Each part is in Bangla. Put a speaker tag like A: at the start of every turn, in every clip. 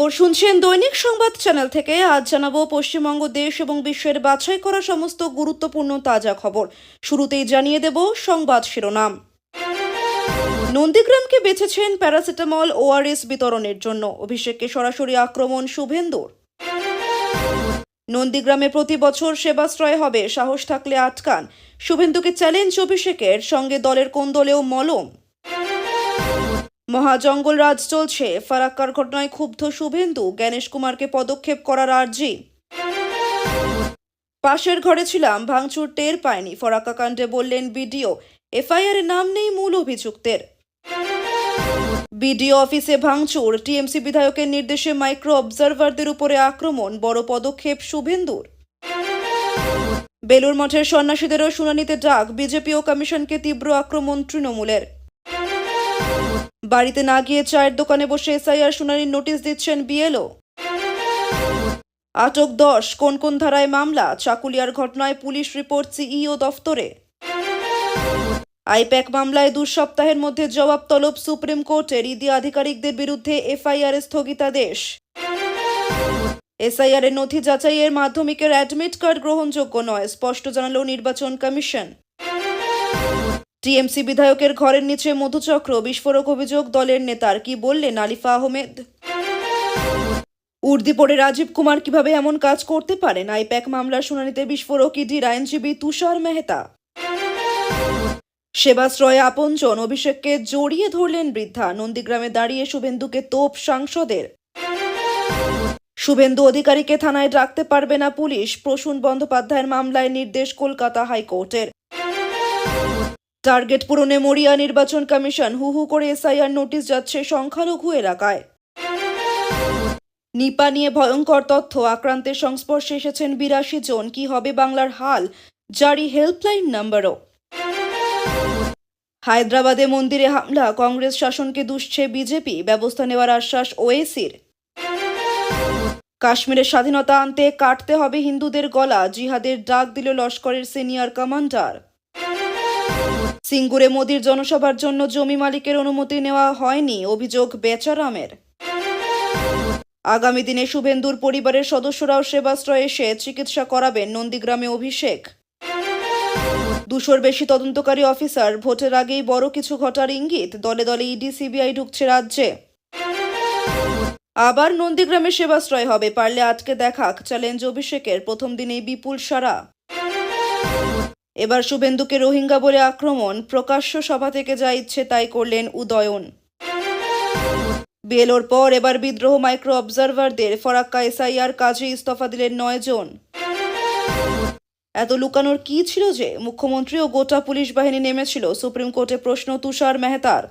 A: খবর শুনছেন দৈনিক সংবাদ চ্যানেল থেকে। আজ জানাব পশ্চিমবঙ্গ, দেশ এবং বিশ্বের বাছাই করা সমস্ত গুরুত্বপূর্ণ তাজা খবর। শুরুতেই জানিয়ে দেব সংবাদ শিরোনাম। নন্দীগ্রামকে বেছেছেন প্যারাসিটামল ওআরএস বিতরণের জন্য। অভিষেককে সরাসরি আক্রমণ শুভেন্দুর। নন্দীগ্রামে প্রতি বছর সেবাশ্রয় হবে, সাহস থাকলে আটকান। শুভেন্দুকে চ্যালেঞ্জ অভিষেকের, সঙ্গে দলের কোন দলেও মলম। মহাজঙ্গল রাজ চলছে। ফারাক্কার ঘটনায় ক্ষুব্ধ শুভেন্দু জ্ঞানেশ কুমারকে পদক্ষেপ করার আর্জি। পাশের ঘরে ছিলাম, ভাঙচুর টের পায়নি ফরাক্কা কাণ্ডে বললেন, বিডিও, এফআইআর নাম নেই মূল অভিযুক্তের। বিডিও অফিসে ভাঙচুর, টিএমসি বিধায়কের নির্দেশে মাইক্রো অবজারভারদের উপরে আক্রমণ, বড় পদক্ষেপ শুভেন্দুর। বেলুর মঠের সন্ন্যাসীদেরও শুনানিতে ডাক, বিজেপি ও কমিশনকে তীব্র আক্রমণ তৃণমূলের। বাড়িতে না গিয়ে চায়ের দোকানে বসে এসআইআর শুনানির নোটিশ দিচ্ছেন বিএলও। আটক দশ, কোন কোন ধারায় মামলা, চাকুলিয়ার ঘটনায় পুলিশ রিপোর্ট, সিইও দফতরে। আইপ্যাক মামলায় দু সপ্তাহের মধ্যে জবাব তলব সুপ্রিম কোর্টের, ইডি আধিকারিকদের বিরুদ্ধে এফআইআর স্থগিতাদেশ। এসআইআর এর নথি যাচাইয়ের মাধ্যমিকের অ্যাডমিট কার্ড গ্রহণযোগ্য নয়, স্পষ্ট জানালো নির্বাচন কমিশন। টিএমসি বিধায়কের ঘরের নিচে মধুচক্র, বিস্ফোরক অভিযোগ দলের নেতার, কি বললেন আলিফা আহমেদ? উর্দি পড়ে রাজীব কুমার কীভাবে এমন কাজ করতে পারেন? আইপ্যাক মামলার শুনানিতে বিস্ফোরক ইডির আইনজীবী তুষার মেহতা। সেবাশ্রয়ে আপনজন অভিষেককে জড়িয়ে ধরলেন বৃদ্ধা। নন্দীগ্রামে দাঁড়িয়ে শুভেন্দুকে তোপ সাংসদের। শুভেন্দু অধিকারীকে থানায় ডাকতে পারবে না পুলিশ। প্রসূন বন্দ্যোপাধ্যায়ের মামলায় নির্দেশ কলকাতা হাইকোর্টের। টার্গেট পূরণে মরিয়া নির্বাচন কমিশন হু হু করে এসআইআর নোটিশ যাচ্ছে সংখ্যালঘু এলাকায়। নিপা নিয়ে ভয়ঙ্কর তথ্য, আক্রান্তের সংস্পর্শে এসেছেন বিরাশি জন। কি হবে বাংলার হাল? জারি হেল্পলাইন নাম্বারও। হায়দ্রাবাদে মন্দিরে হামলা, কংগ্রেস শাসনকে দুষছে বিজেপি, ব্যবস্থা নেওয়ার আশ্বাস ওএসির। কাশ্মীরের স্বাধীনতা আনতে কাটতে হবে হিন্দুদের গলা, জিহাদের ডাক দিল লস্করের সিনিয়র কমান্ডার। সিঙ্গুরে মোদির জনসভার জন্য জমি মালিকের অনুমতি নেওয়া হয়নি, অভিযোগ বেচারামের। আগামী দিনে শুভেন্দুর পরিবারের সদস্যরাও সেবাশ্রয়ে এসে চিকিৎসা করাবেন নন্দীগ্রামে অভিষেক। দুশোর বেশি তদন্তকারী অফিসার, ভোটের আগেই বড় কিছু ঘটার ইঙ্গিত, দলে দলে ইডি, সিবিআই ঢুকছে রাজ্যে। আবার নন্দীগ্রামে সেবাশ্রয় হবে, পারলে আটকে দেখাক চ্যালেঞ্জ অভিষেকের, প্রথম দিনেই বিপুল সারা এবার শুভেন্দুকে রোহিঙ্গা বলে আক্রমণ, প্রকাশ্য সভা থেকে যা ইচ্ছে তাই করলেন উদয়ন। বিএলওর পর এবার বিদ্রোহ মাইক্রো অবজারভারদের, ফরাক্কা এসআইআর কাজে ইস্তফা দিলেন নয় জন। এত লুকানোর কি ছিল যে? মুখ্যমন্ত্রী ও গোটা পুলিশ বাহিনী নেমেছিল, সুপ্রিম কোর্টে প্রশ্ন তুষার মেহতার।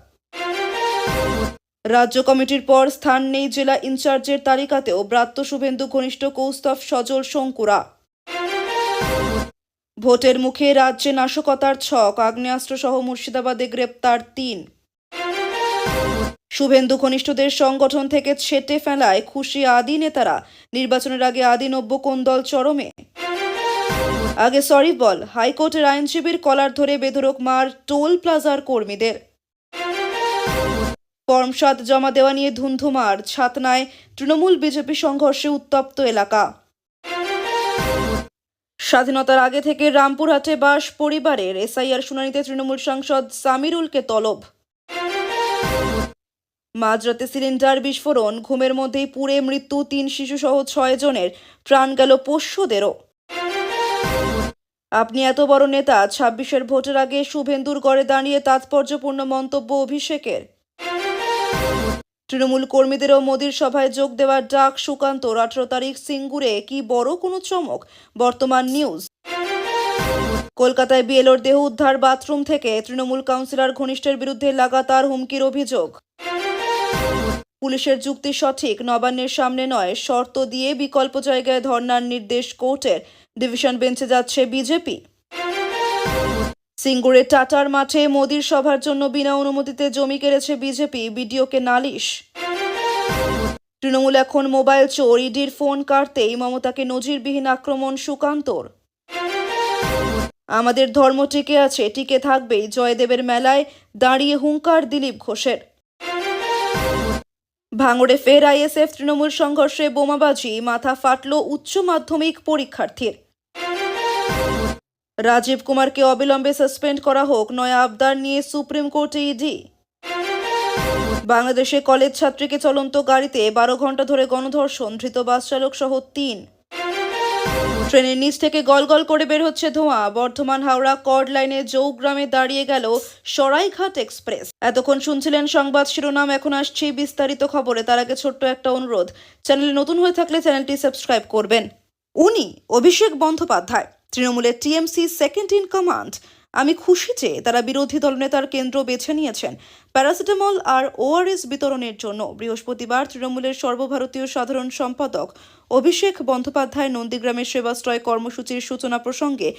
A: রাজ্য কমিটির পর স্থান নেই জেলা ইনচার্জের তালিকাতেও, ব্রাত্য শুভেন্দু ঘনিষ্ঠ কৌস্তভ সজল শঙ্কুরা। ভোটের মুখে রাজ্যে নাশকতার ছক আগ্নেয়াস্ত্র সহ মুর্শিদাবাদে গ্রেপ্তার তিন। শুভেন্দু ঘনিষ্ঠদের সংগঠন থেকে ছেটে ফেলায় খুশি আদি নেতারা, নির্বাচনের আগে আদি নব্য কোন দল চরমে? আগে সরি বল হাইকোর্টের আইনজীবীর কলার ধরে বেধরক মার টোল প্লাজার কর্মীদের। ফর্ম সাত জমা দেওয়া নিয়ে ধুন্ধুমার, ছাতনায় তৃণমূল বিজেপি সংঘর্ষে উত্তপ্ত এলাকা। স্বাধীনতার আগে থেকে রামপুরহাটে বাস পরিবারের এসআইআর শুনানিতে তৃণমূল সাংসদ সামিরুলকে তলব। মাঝরাতে সিলিন্ডার বিস্ফোরণ, ঘুমের মধ্যেই পুড়ে মৃত্যু তিন শিশুসহ ছয় জনের, প্রাণ গেল পোষ্যদেরও। আপনি এত বড় নেতা, ছাব্বিশের ভোটের আগে শুভেন্দুর গড়ে দাঁড়িয়ে তাৎপর্যপূর্ণ মন্তব্য অভিষেকের। তৃণমূল কর্মীদেরও মোদির সভায় যোগ দেওয়ার ডাক সুকান্ত আঠারো তারিখ সিঙ্গুরে। কি বড় কোনো চমক? বর্তমান নিউজ। কলকাতায় বিএলওর দেহ উদ্ধার বাথরুম থেকে তৃণমূল কাউন্সিলর ঘনিষ্ঠের বিরুদ্ধে লাগাতার হুমকির অভিযোগ। পুলিশের যুক্তি সঠিক, নবান্নের সামনে নয়, শর্ত দিয়ে বিকল্প জায়গায় ধর্নার নির্দেশ কোর্টের। ডিভিশন বেঞ্চে যাচ্ছে বিজেপি। সিঙ্গুরে টাটার মাঠে মোদির সভার জন্য বিনা অনুমতিতে জমি কেড়েছে বিজেপি, বিডিওকে নালিশ। তৃণমূল এখন মোবাইল চোর, ইডির ফোন কাটতেই মমতাকে নজিরবিহীন আক্রমণ সুকান্তর। আমাদের ধর্ম টিকে আছে, টিকে থাকবেই, জয়দেবের মেলায় দাঁড়িয়ে হুঙ্কার দিলীপ ঘোষের। ভাঙড়ে ফের আইএসএফ তৃণমূল সংঘর্ষে বোমাবাজি, মাথা ফাটল উচ্চ মাধ্যমিক পরীক্ষার্থীর। রাজীব কুমারকে অবিলম্বে সাসপেন্ড করা হোক, নয়া আবদার নিয়ে সুপ্রিম কোর্টে ইডি। বাংলাদেশে কলেজ ছাত্রীকে চলন্ত গাড়িতে বারো ঘণ্টা ধরে গণধর্ষণ, ধৃত বাস চালক সহ তিন। ট্রেনের নিচ থেকে গলগল করে বের হচ্ছে ধোঁয়া। বর্ধমান হাওড়া কর্ড লাইনে জৌগ্রামে দাঁড়িয়ে গেল সরাইঘাট এক্সপ্রেস। এতক্ষণ শুনছিলেন সংবাদ শিরোনাম, এখন আসছে বিস্তারিত খবরে। তার আগে ছোট্ট একটা অনুরোধ, চ্যানেলে নতুন হয়ে থাকলে চ্যানেলটি সাবস্ক্রাইব করবেন। উনি অভিষেক বন্দ্যোপাধ্যায়। তৃণমূলের টিএমসি সেকেন্ড ইন কমান্ড আমি খুশি যে তারা বিরোধী দলনেতার কেন্দ্র বেছে নিয়েছেন। প্যারাসিটামল আর ওআরএস বিতরণের জন্য বৃহস্পতিবার তৃণমূলের সর্বভারতীয় সাধারণ সম্পাদক অভিষেক বন্দ্যোপাধ্যায় নন্দীগ্রামের সেবাশ্রয় কর্মসূচির সূচনা প্রসঙ্গে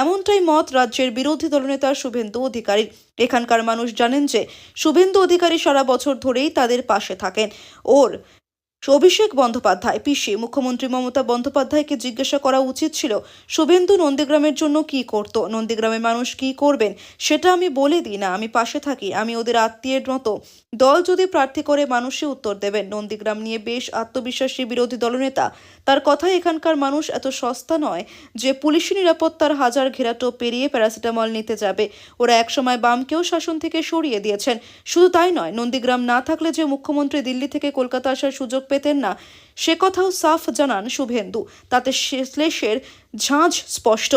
A: এমনটাই মত রাজ্যের বিরোধী দলনেতা শুভেন্দু অধিকারী এখানকার মানুষ জানেন যে শুভেন্দু অধিকারী সারা বছর ধরেই তাদের পাশে থাকেন। ওর অভিষেক বন্দ্যোপাধ্যায়। পিসি মুখ্যমন্ত্রী মমতা বন্দ্যোপাধ্যায়কে জিজ্ঞাসা করা উচিত ছিল, শুভেন্দু নন্দীগ্রামের জন্য কি করত? নন্দীগ্রামের মানুষ কি করবেন? সেটা আমি বলে দিই না, আমি পাশে থাকি, আমি ওদের আত্মীয়ের মতো। দল যদি প্রার্থী করে মানুষই উত্তর দেবেন। নন্দীগ্রাম নিয়ে বেশ আত্মবিশ্বাসী বিরোধী দলনেতা। তার কথায় এখানকার মানুষ এত সস্তা নয় যে পুলিশি নিরাপত্তার হাজার ঘেরাটো পেরিয়ে প্যারাসিটামল নিতে যাবে। ওরা একসময় বামকেও শাসন থেকে সরিয়ে দিয়েছেন। শুধু তাই নয়, নন্দীগ্রাম না থাকলে যে মুখ্যমন্ত্রী দিল্লি থেকে কলকাতা আসার সুযোগ পেতেন না। সে কথাও সাফ জানান শুভেন্দু, তাতে শ্লেষের ঝাঁঝ স্পষ্ট।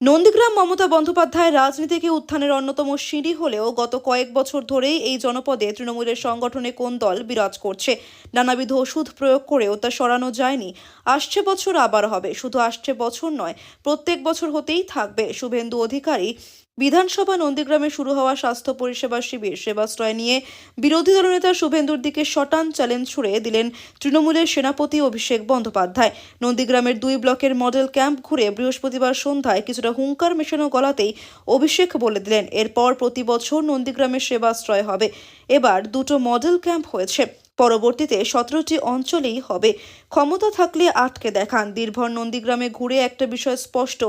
A: নন্দীগ্রাম মমতা বন্দ্যোপাধ্যায় রাজনীতিকে উত্থানের অন্যতম সিঁড়ি হলেও গত কয়েক বছর ধরেই এই জনপদে তৃণমূলের সংগঠনে কোন দল বিরাজ করছে? নানাবিধ ওষুধ প্রয়োগ করেও তা সরানো যায়নি। আসছে বছর আবার হবে। শুধু আসছে বছর নয়, প্রত্যেক বছর হতেই থাকবে। শুভেন্দু অধিকারী বিধানসভা নন্দীগ্রামে শুরু হওয়া স্বাস্থ্য পরিষেবা শিবির সেবাশ্রয় নিয়ে বিরোধী দলনেতা শুভেন্দুর দিকে শটান চ্যালেঞ্জ ছুড়ে দিলেন তৃণমূলের সেনাপতি অভিষেক বন্দ্যোপাধ্যায়। নন্দীগ্রামের দুই ব্লকের মডেল ক্যাম্প ঘুরে বৃহস্পতিবার সন্ধ্যায় কিছুটা হুঙ্কার মেশানো গলাতেই অভিষেক বলে দিলেন। এরপর প্রতি বছর নন্দীগ্রামের সেবাশ্রয় হবে। এবার দুটো মডেল ক্যাম্প হয়েছে। পরবর্তীতে সতেরোটি অঞ্চলেই হবে। ক্ষমতা থাকলে আটকে দেখান। দীর্ঘর নন্দীগ্রামে ঘুরে একটা বিষয় স্পষ্ট।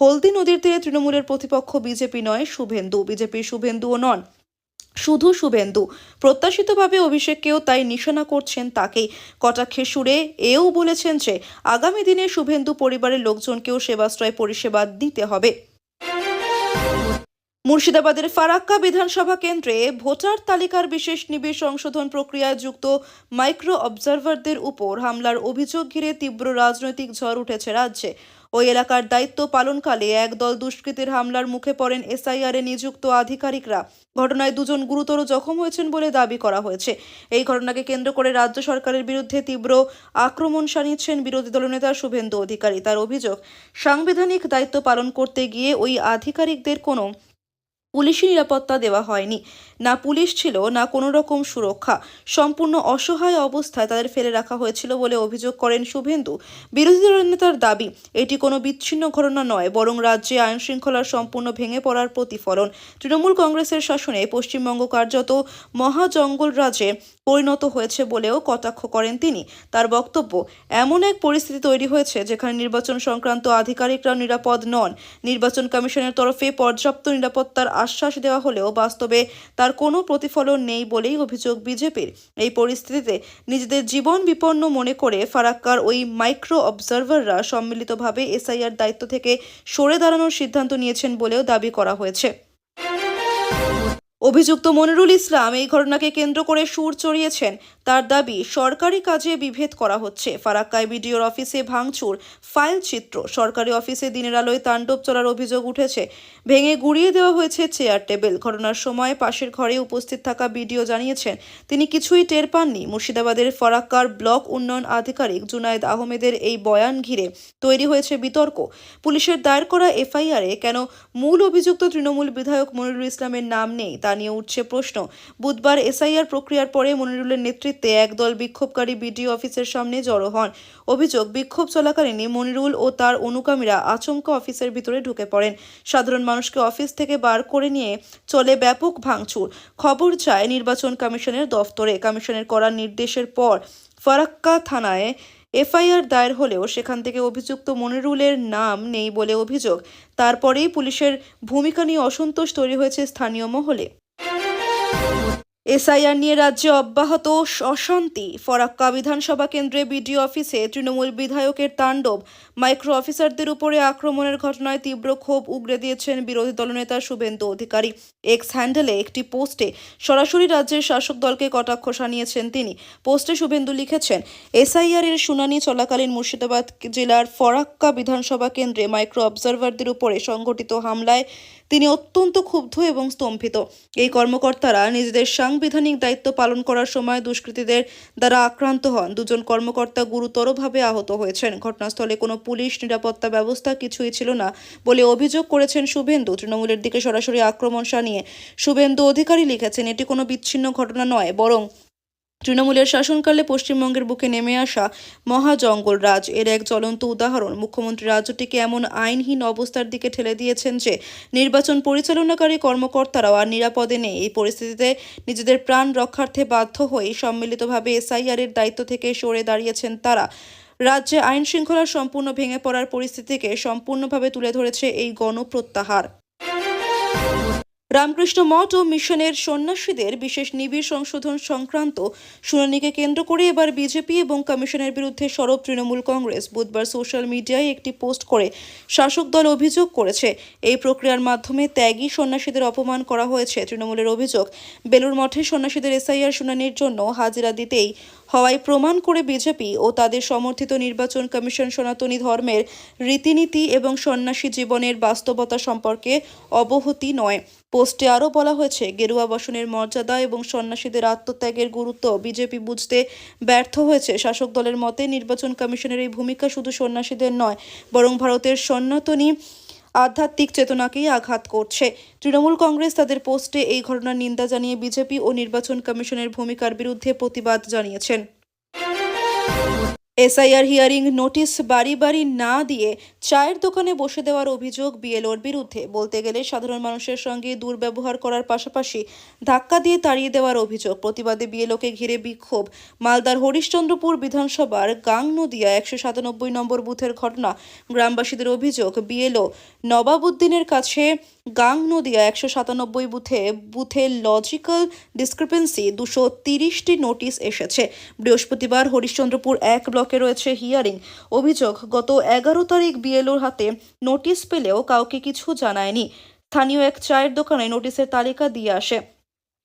A: হলদি নদীর তীরে তৃণমূলের প্রতিপক্ষ বিজেপি নয়, শুভেন্দু। বিজেপির শুভেন্দুও নন, শুধু শুভেন্দু। প্রত্যাশিতভাবে অভিষেককেও তাই নিশানা করছেন তাকেই। কটাক্ষে সুরে এও বলেছেন যে, আগামী দিনে শুভেন্দু পরিবারের লোকজনকেও সেবাশ্রয় পরিষেবা দিতে হবে। মুর্শিদাবাদের ফারাক্কা বিধানসভা কেন্দ্রে ভোটার তালিকার বিশেষ নিবিড় সংশোধন প্রক্রিয়ায় যুক্ত মাইক্রো অবজারভারদের উপর হামলার অভিযোগ ঘিরে তীব্র রাজনৈতিক ঝড় উঠেছে রাজ্যে। ওই এলাকার দায়িত্ব পালনকালে একদল দুষ্কৃতীর হামলার মুখে পড়েন এসআইআরে নিযুক্ত আধিকারিকরা। ঘটনায় দুজন গুরুতর জখম হয়েছেন বলে দাবি করা হয়েছে। এই ঘটনাকে কেন্দ্র করে রাজ্য সরকারের বিরুদ্ধে তীব্র আক্রমণ সানিয়েছেন বিরোধী দলনেতা শুভেন্দু অধিকারী। তার অভিযোগ, সাংবিধানিক দায়িত্ব পালন করতে গিয়ে ওই আধিকারিকদের কোনো পুলিশি নিরাপত্তা দেওয়া হয়নি। না পুলিশ ছিল, না কোনো রকম সুরক্ষা। সম্পূর্ণ অসহায় অবস্থায় তাদের ফেলে রাখা হয়েছিল বলে অভিযোগ করেন শুভেন্দু। বিরোধী দলনেতার দাবি, এটি কোনো বিচ্ছিন্ন ঘটনা নয়, বরং রাজ্যে আইন শৃঙ্খলার সম্পূর্ণ ভেঙে পড়ার প্রতিফলন। তৃণমূল কংগ্রেসের শাসনে পশ্চিমবঙ্গ কার্যত মহাজঙ্গল রাজ্যে পরিণত হয়েছে বলেও কটাক্ষ করেন তিনি। তার বক্তব্য, এমন এক পরিস্থিতি তৈরি হয়েছে যেখানে নির্বাচন সংক্রান্ত আধিকারিকরা নিরাপদ নন। নির্বাচন কমিশনের তরফে পর্যাপ্ত নিরাপত্তার আশ্বাস দেওয়া হলেও বাস্তবে তার কোনো প্রতিফলন নেই বলেই অভিযোগ বিজেপির। এই পরিস্থিতিতে নিজেদের জীবন বিপন্ন মনে করে ফারাক্কার ওই মাইক্রো অবজারভাররা সম্মিলিতভাবে এসআইআর দায়িত্ব থেকে সরে দাঁড়ানোর সিদ্ধান্ত নিয়েছেন বলেও দাবি করা হয়েছে। অভিযুক্ত মনিরুল ইসলাম এই ঘটনাকে কেন্দ্র করে সুর চড়িয়েছেন তার দাবি, সরকারি কাজে বিভেদ করা হচ্ছে। ফারাক্কায় বিডিওর অফিসে ভাঙচুর, ফাইল চিত্র। সরকারি অফিসে দিনের আলোয় তাণ্ডব চলার অভিযোগ উঠেছে। ভেঙে গুড়িয়ে দেওয়া হয়েছে চেয়ার টেবিল। ঘটনার সময় পাশের ঘরে উপস্থিত থাকা বিডিও জানিয়েছেন, তিনি কিছুই টের পাননি। মুর্শিদাবাদের ফরাক্কার ব্লক উন্নয়ন আধিকারিক জুনায়েদ আহমেদের এই বয়ান ঘিরে তৈরি হয়েছে বিতর্ক। পুলিশের দায়ের করা এফআইআরে কেন মূল অভিযুক্ত তৃণমূল বিধায়ক মনিরুল ইসলামের নাম নেই তা নিয়ে উঠছে প্রশ্ন। বুধবার এসআইআর প্রক্রিয়ার পরে মনিরুলের নেতৃত্বে একদল বিক্ষোভকারী বিডিও অফিসের সামনে জড়ো হন। অভিযোগ, বিক্ষোভ চলাকালীনই মনিরুল ও তার অনুগামীরা আচমকা অফিসের ভিতরে ঢুকে পড়েন। সাধারণ মানুষকে অফিস থেকে বার করে নিয়ে চলে ব্যাপক ভাঙচুর। খবর চায় নির্বাচন কমিশনের দফতরে। কমিশনের করার নির্দেশের পর ফারাক্কা থানায় এফআইআর দায়ের হলেও সেখান থেকে অভিযুক্ত মনিরুলের নাম নেই বলে অভিযোগ। তারপরেই পুলিশের ভূমিকা নিয়ে অসন্তোষ তৈরি হয়েছে স্থানীয় মহলে। এসআইআর নিয়ে রাজ্যে অব্যাহত অশান্তি। ফরাক্কা বিধানসভা কেন্দ্রে বিডিও অফিসে তৃণমূল বিধায়কের তাণ্ডব। মাইক্রো অফিসারদের উপরে আক্রমণের ঘটনায় তীব্র ক্ষোভ উগরে দিয়েছেন বিরোধী দলনেতা শুভেন্দু অধিকারী। এক্স হ্যান্ডেলে একটি পোস্টে সরাসরি রাজ্যের শাসক দলকে কটাক্ষ শানিয়েছেন তিনি। পোস্টে শুভেন্দু লিখেছেন, এসআইআর এর শুনানি চলাকালীন মুর্শিদাবাদ জেলার ফরাক্কা বিধানসভা কেন্দ্রে মাইক্রো অবজারভারদের উপরে সংঘটিত হামলায় তিনি অত্যন্ত ক্ষুব্ধ এবং স্তম্ভিত। এই কর্মকর্তারা নিজেদের সাংবিধানিক দায়িত্ব পালন করার সময় দুষ্কৃতীদের দ্বারা আক্রান্ত হন। দুজন কর্মকর্তা গুরুতরভাবে আহত হয়েছেন। ঘটনাস্থলে কোনো পুলিশ নিরাপত্তা ব্যবস্থা কিছুই ছিল না বলে অভিযোগ করেছেন শুভেন্দু। তৃণমূলের দিকে সরাসরি আক্রমণ সানিয়ে শুভেন্দু অধিকারী লিখেছেন, এটি কোনো বিচ্ছিন্ন ঘটনা নয়, বরং তৃণমূলের শাসনকালে পশ্চিমবঙ্গের বুকে নেমে আসা মহাজঙ্গল রাজ এর এক জ্বলন্ত উদাহরণ, মুখ্যমন্ত্রী রাজ্যটিকে এমন আইনহীন অবস্থার দিকে ঠেলে দিয়েছেন যে নির্বাচন পরিচালনাকারী কর্মকর্তারাও আর নিরাপদে নেই। এই পরিস্থিতিতে নিজেদের প্রাণ রক্ষার্থে বাধ্য হয়ে সম্মিলিতভাবে এসআইআর এর দায়িত্ব থেকে সরে দাঁড়িয়েছেন তারা। রাজ্যে আইন শৃঙ্খলা সম্পূর্ণ ভেঙে পড়ার পরিস্থিতিকে সম্পূর্ণভাবে তুলে ধরেছে এই গণপ্রত্যাহার। রামকৃষ্ণ মঠ ও মিশনের সন্ন্যাসীদের বিশেষ নিবিড় সংশোধন সংক্রান্ত শুনানিকে কেন্দ্র করে এবার বিজেপি এবং কমিশনের বিরুদ্ধে সরব তৃণমূল কংগ্রেস বুধবার সোশ্যাল মিডিয়ায় একটি পোস্ট করে শাসক দল অভিযোগ করেছে। এই প্রক্রিয়ার মাধ্যমে ত্যাগী সন্ন্যাসীদের অপমান করা হয়েছে। তৃণমূলের অভিযোগ বেলুর মঠে সন্ন্যাসীদের এসআইআর শুনানির জন্য হাজিরা দিতেই হওয়ায় প্রমাণ করে বিজেপি ও তাদের সমর্থিত নির্বাচন কমিশন সনাতনী ধর্মের রীতিনীতি এবং সন্ন্যাসী জীবনের বাস্তবতা সম্পর্কে অবহতি নয়। পোস্টে আরও বলা হয়েছে, গেরুয়া বসনের মর্যাদা এবং সন্ন্যাসীদের আত্মত্যাগের গুরুত্ব বিজেপি বুঝতে ব্যর্থ হয়েছে। শাসক দলের মতে, নির্বাচন কমিশনের এই ভূমিকা শুধু সন্ন্যাসীদের নয়, বরং ভারতের সনাতনী আধ্যাত্মিক চেতনাকেই আঘাত করছে। তৃণমূল কংগ্রেস তাদের পোস্টে এই ঘটনার নিন্দা জানিয়ে বিজেপি ও নির্বাচন কমিশনের ভূমিকার বিরুদ্ধে প্রতিবাদ জানিয়েছেন। এসআইআর হিয়ারিং নোটিশ বাড়ি বাড়ি না দিয়ে চায়ের দোকানে বসে দেওয়ার অভিযোগ বিএলওর বিরুদ্ধে। বলতে গেলে, সাধারণ মানুষের সঙ্গে দুর্ব্যবহার করার পাশাপাশি ধাক্কা দিয়ে তাড়িয়ে দেওয়ার অভিযোগ। প্রতিবাদে বিএলওকে ঘিরে বিক্ষোভ। মালদার হরিশ্চন্দ্রপুর বিধানসভার গাং নদিয়া একশো সাতানব্বই নম্বর বুথের ঘটনা, গ্রামবাসীদের অভিযোগ, বিএলও নবাবুদ্দিনের কাছে গাং নদিয়া একশো সাতানব্বই বুথে বুথে লজিক্যাল ডিসক্রিপেন্সি দুশো তিরিশটি নোটিশ এসেছে। বৃহস্পতিবার হরিশ্চন্দ্রপুর এক ব্লকে রয়েছে হিয়ারিং। অভিযোগ, গত এগারো তারিখ বিএলওর হাতে নোটিশ পেলেও কাউকে কিছু জানায়নি। স্থানীয় এক চায়ের দোকানে নোটিশের তালিকা দিয়ে আসে।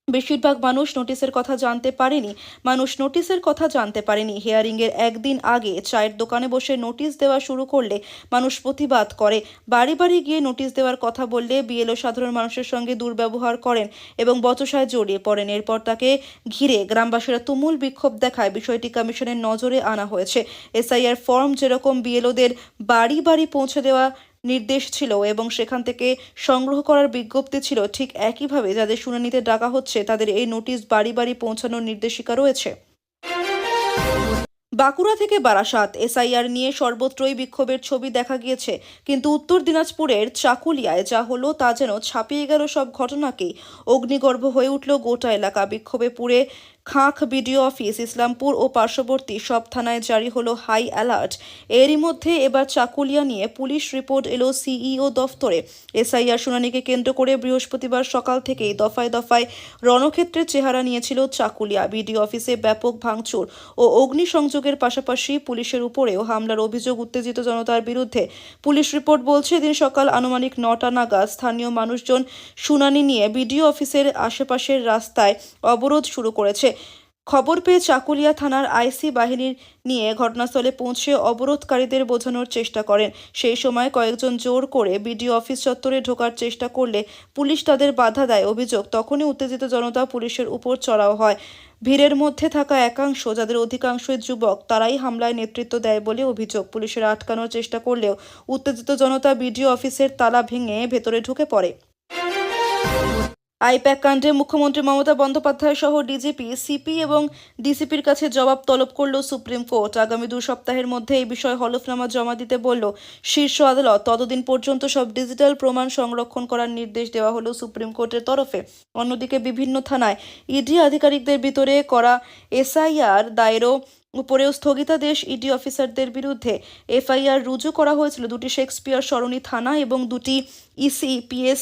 A: বেশিরভাগ মানুষ নোটিশের কথা জানতে পারেনি। মানুষ নোটিশের কথা জানতে পারেনি। হিয়ারিংয়ের একদিন আগে চায়ের দোকানে বসে নোটিশ দেওয়া শুরু করলে মানুষ প্রতিবাদ করে। বাড়ি বাড়ি গিয়ে নোটিশ দেওয়ার কথা বললে বিএলও সাধারণ মানুষের সঙ্গে দুর্ব্যবহার করেন এবং বচসায় জড়িয়ে পড়েন। এরপর তাকে ঘিরে গ্রামবাসীরা তুমুল বিক্ষোভ দেখায়। বিষয়টি কমিশনের নজরে আনা হয়েছে। এসআইআর ফর্ম যেরকম বিএলওদের বাড়ি বাড়ি পৌঁছে দেওয়া নির্দেশ ছিল এবং সেখান থেকে সংগ্রহ করার বিজ্ঞপ্তি ছিল, ঠিক একইভাবে যাদের শুনানিতে ডাকা হচ্ছে, তাদের এই নোটিশ বাড়ি বাড়ি পৌঁছানোর নির্দেশিকা রয়েছে। বাঁকুড়া থেকে বারাসাত, এসআইআর নিয়ে সর্বত্রই বিক্ষোভের ছবি দেখা গিয়েছে, কিন্তু উত্তর দিনাজপুরের চাকুলিয়ায় যা হলো তা যেন ছাপিয়ে গেল সব ঘটনাকেই। অগ্নিগর্ভ হয়ে উঠল গোটা এলাকা, বিক্ষোভে পুড়ে খাঁখ বিডিও অফিস ইসলামপুর ও পার্শ্ববর্তী সব থানায় জারি হলো হাই অ্যালার্ট। এরই মধ্যে এবার চাকুলিয়া নিয়ে পুলিশ রিপোর্ট এলো সিইও দফতরে। এসআইআর শুনানিকে কেন্দ্র করে বৃহস্পতিবার সকাল থেকেই দফায় দফায় রণক্ষেত্রের চেহারা নিয়েছিল চাকুলিয়া। বিডিও অফিসে ব্যাপক ভাঙচুর ও অগ্নিসংযোগের পাশাপাশি পুলিশের উপরেও হামলার অভিযোগ উত্তেজিত জনতার বিরুদ্ধে। পুলিশ রিপোর্ট বলছে দিন সকাল আনুমানিক নটা নাগাদ স্থানীয় মানুষজন শুনানি নিয়ে বিডিও অফিসের আশেপাশের রাস্তায় অবরোধ শুরু করেছে। খবর পেয়ে চাকুলিয়া থানার আইসি বাহিনীর নিয়ে ঘটনাস্থলে পৌঁছে অবরোধকারীদের বোঝানোর চেষ্টা করেন। সেই সময় কয়েকজন জোর করে বিডিও অফিস চত্বরে ঢোকার চেষ্টা করলে পুলিশ তাদের বাধা দেয় অভিযোগ। তখনই উত্তেজিত জনতা পুলিশের উপর চড়াও হয়। ভিড়ের মধ্যে থাকা একাংশ, যাদের অধিকাংশই যুবক, তারাই হামলায় নেতৃত্ব দেয় বলে অভিযোগ। পুলিশের আটকানোর চেষ্টা করলেও উত্তেজিত জনতা বিডিও অফিসের তালা ভেঙে ভেতরে ঢুকে পড়ে। আইপ্যাক কাণ্ডে মুখ্যমন্ত্রী মমতা বন্দ্যোপাধ্যায় সহ ডিজিপি, সিপি এবং ডিসিপির কাছে জবাব তলব করল সুপ্রিম কোর্ট। আগামী দু সপ্তাহের মধ্যে এই বিষয়ে হলফনামা জমা দিতে বলল, শীর্ষ আদালত ততদিন পর্যন্ত সব ডিজিটাল প্রমাণ সংরক্ষণ করার নির্দেশ দেওয়া হলো সুপ্রিম কোর্টের তরফে। অন্যদিকে বিভিন্ন থানায় ইডি আধিকারিকদের ভিতরে করা এসআইআর দায়েরও উপরেও স্থগিতাদেশ ইডি অফিসারদের বিরুদ্ধে। এফআইআর রুজু করা হয়েছিল দুটি শেক্সপিয়ার সরণি থানা এবং দুটি ইসিপিএস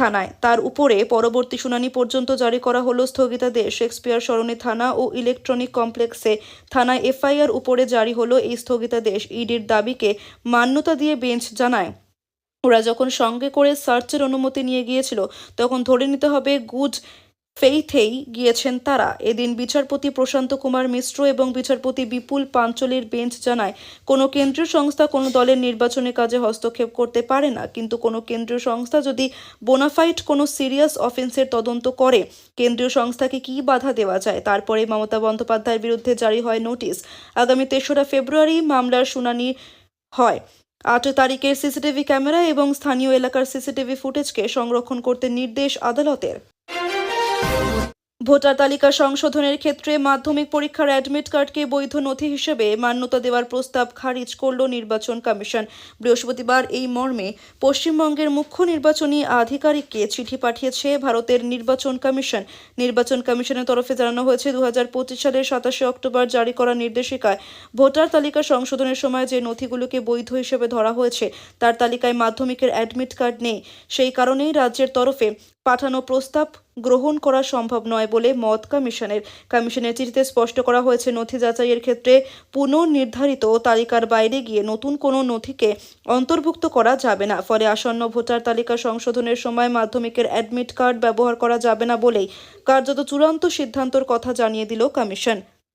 A: থানায়। তার উপরে পরবর্তী শুনানি পর্যন্ত জারি করা হলো স্থগিতাদেশ শেক্সপিয়ার সরণি থানা ও ইলেকট্রনিক কমপ্লেক্সে থানায় এফআইআর উপরে জারি হলো এই স্থগিতাদেশ ইডির দাবিকে মান্যতা দিয়ে বেঞ্চ জানায়। ওরা যখন সঙ্গে করে সার্চের অনুমতি নিয়ে গিয়েছিল, তখন ধরে নিতে হবে গুড ফেইথেই গিয়েছেন তারা। এদিন বিচারপতি প্রশান্ত কুমার মিশ্র এবং বিচারপতি বিপুল পাঞ্চলির বেঞ্চ জানায়, কোনো কেন্দ্রীয় সংস্থা কোনো দলের নির্বাচনী কাজে হস্তক্ষেপ করতে পারে না, কিন্তু কোনো কেন্দ্রীয় সংস্থা যদি বোনাফাইড কোনো সিরিয়াস অফেন্সের তদন্ত করে, কেন্দ্রীয় সংস্থাকে কী বাধা দেওয়া যায়? তারপরে মমতা বন্দ্যোপাধ্যায়ের বিরুদ্ধে জারি হয় নোটিশ। আগামী তেসরা ফেব্রুয়ারি মামলার শুনানি হয়। আট তারিখের সিসিটিভি ক্যামেরা এবং স্থানীয় এলাকার সিসিটিভি ফুটেজকে সংরক্ষণ করতে নির্দেশ আদালতের। ভোটার তালিকা সংশোধনের ক্ষেত্রে মাধ্যমিক পরীক্ষার অ্যাডমিট কার্ডকে বৈধ নথি হিসেবে মান্যতা দেওয়ার প্রস্তাব খারিজ করল নির্বাচন কমিশন। বৃহস্পতিবার এই মর্মে পশ্চিমবঙ্গের মুখ্য নির্বাচনী আধিকারিককে চিঠি পাঠিয়েছে ভারতের নির্বাচন কমিশন। নির্বাচন কমিশনের তরফে জানানো হয়েছে দু হাজার পঁচিশ সালের সাতাশে অক্টোবর জারি করা নির্দেশিকায় ভোটার তালিকা সংশোধনের সময় যে নথিগুলোকে বৈধ হিসেবে ধরা হয়েছে, তার তালিকায় মাধ্যমিকের অ্যাডমিট কার্ড নেই। সেই কারণেই রাজ্যের তরফে পাঠানো প্রস্তাব গ্রহণ করা সম্ভব নয় বলে মত কমিশনের। কমিশনের চিঠিতে স্পষ্ট করা হয়েছে, নথি যাচাইয়ের ক্ষেত্রে পুনর্নির্ধারিত তালিকার বাইরে গিয়ে নতুন কোনো নথিকে অন্তর্ভুক্ত করা যাবে না। ফলে আসন্ন ভোটার তালিকা সংশোধনের সময় মাধ্যমিকের অ্যাডমিট কার্ড ব্যবহার করা যাবে না বলেই কার্যত চূড়ান্ত সিদ্ধান্তর কথা জানিয়ে দিল কমিশন।